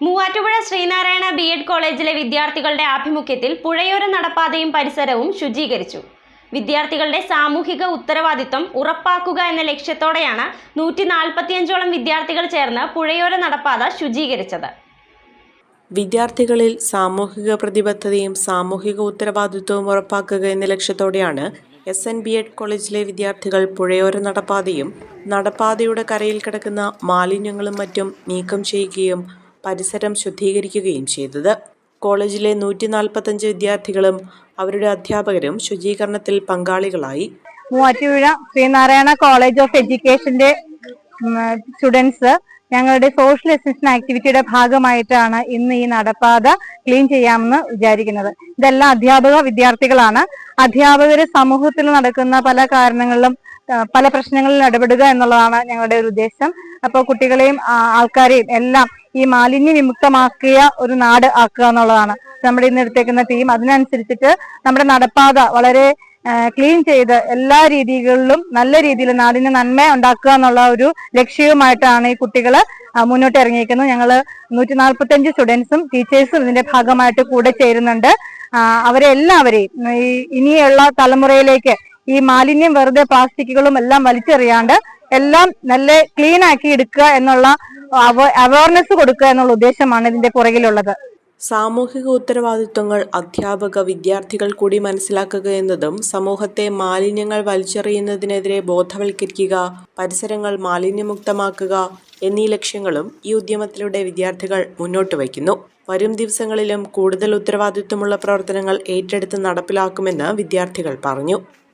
Muvattupuzha Sreenarayana B Ed കോളേജിലെ വിദ്യാർത്ഥികളുടെ ആഭിമുഖ്യത്തിൽ പുഴയോര നടപ്പാതയും പരിസരവും ശുചീകരിച്ചു. വിദ്യാർത്ഥികളുടെ സാമൂഹിക ഉത്തരവാദിത്വം ഉറപ്പാക്കുക എന്ന ലക്ഷ്യത്തോടെയാണ് നൂറ്റി നാൽപ്പത്തിയഞ്ചോളം വിദ്യാർത്ഥികൾ ചേർന്ന് പുഴയോര നടപ്പാത ശുചീകരിച്ചത്. വിദ്യാർത്ഥികളിൽ സാമൂഹിക പ്രതിബദ്ധതയും സാമൂഹിക ഉത്തരവാദിത്വവും ഉറപ്പാക്കുക എന്ന ലക്ഷ്യത്തോടെയാണ് എസ് എൻ ബി എഡ് കോളേജിലെ വിദ്യാർത്ഥികൾ പുഴയോര നടപ്പാതയും നടപ്പാതയുടെ കരയിൽ കിടക്കുന്ന മാലിന്യങ്ങളും മറ്റും നീക്കം ചെയ്യുകയും പരിസരം ശുദ്ധീകരിക്കുകയും ചെയ്തത്. കോളേജിലെ നൂറ്റി നാൽപ്പത്തഞ്ച് വിദ്യാർത്ഥികളും അവരുടെ അധ്യാപകരും ശുചീകരണത്തിൽ പങ്കാളികളായി. മൂവാറ്റുപുഴ ശ്രീനാരായണ കോളേജ് ഓഫ് എഡ്യൂക്കേഷന്റെ സ്റ്റുഡൻസ് ഞങ്ങളുടെ സോഷ്യൽ അസിസ്റ്റൻസ് ആക്ടിവിറ്റിയുടെ ഭാഗമായിട്ടാണ് ഇന്ന് ഈ നടപ്പാത ക്ലീൻ ചെയ്യാമെന്ന് വിചാരിക്കുന്നത്. ഇതെല്ലാം അധ്യാപക വിദ്യാർത്ഥികളാണ്. അധ്യാപകര് സമൂഹത്തിൽ നടക്കുന്ന പല കാരണങ്ങളിലും പല പ്രശ്നങ്ങളിൽ ഇടപെടുക എന്നുള്ളതാണ് ഞങ്ങളുടെ ഒരു ഉദ്ദേശം. അപ്പോൾ കുട്ടികളെയും ആൾക്കാരെയും എല്ലാം ഈ മാലിന്യ വിമുക്തമാക്കിയ ഒരു നാട് ആക്കുക എന്നുള്ളതാണ്. നമ്മുടെ ഇന്ന് എടുത്തേക്കുന്ന ടീം അതിനനുസരിച്ചിട്ട് നമ്മുടെ നടപ്പാത വളരെ ക്ലീൻ ചെയ്ത് എല്ലാ രീതികളിലും നല്ല രീതിയിൽ നാടിന് നന്മ ഉണ്ടാക്കുക എന്നുള്ള ഒരു ലക്ഷ്യവുമായിട്ടാണ് ഈ കുട്ടികൾ മുന്നോട്ട് ഇറങ്ങിയിരിക്കുന്നത്. ഞങ്ങൾ നൂറ്റി നാൽപ്പത്തഞ്ച് സ്റ്റുഡൻസും ടീച്ചേഴ്സും ഇതിന്റെ ഭാഗമായിട്ട് കൂടെ ചേരുന്നുണ്ട്. അവരെ എല്ലാവരെയും ഇനിയുള്ള തലമുറയിലേക്ക് ഈ മാലിന്യം വെറുതെ പ്ലാസ്റ്റിക്കുകളും എല്ലാം വലിച്ചെറിയാണ്ട് എല്ലാം നല്ല ക്ലീൻ ആക്കി എടുക്കുക എന്നുള്ള അവയർനെസ് കൊടുക്കുക എന്നുള്ള ഉദ്ദേശമാണ് ഇതിന്റെ പുറകിലുള്ളത്. സാമൂഹിക ഉത്തരവാദിത്വങ്ങൾ അധ്യാപക വിദ്യാർത്ഥികൾ കൂടി മനസ്സിലാക്കുക എന്നതും സമൂഹത്തെ മാലിന്യങ്ങൾ വലിച്ചെറിയുന്നതിനെതിരെ ബോധവൽക്കരിക്കുക പരിസരങ്ങൾ മാലിന്യമുക്തമാക്കുക എന്നീ ലക്ഷ്യങ്ങളും ഈ ഉദ്യമത്തിലൂടെ വിദ്യാർത്ഥികൾ മുന്നോട്ട് വയ്ക്കുന്നു. വരും ദിവസങ്ങളിലും കൂടുതൽ ഉത്തരവാദിത്വമുള്ള പ്രവർത്തനങ്ങൾ ഏറ്റെടുത്ത് നടപ്പിലാക്കുമെന്ന് വിദ്യാർത്ഥികൾ പറഞ്ഞു.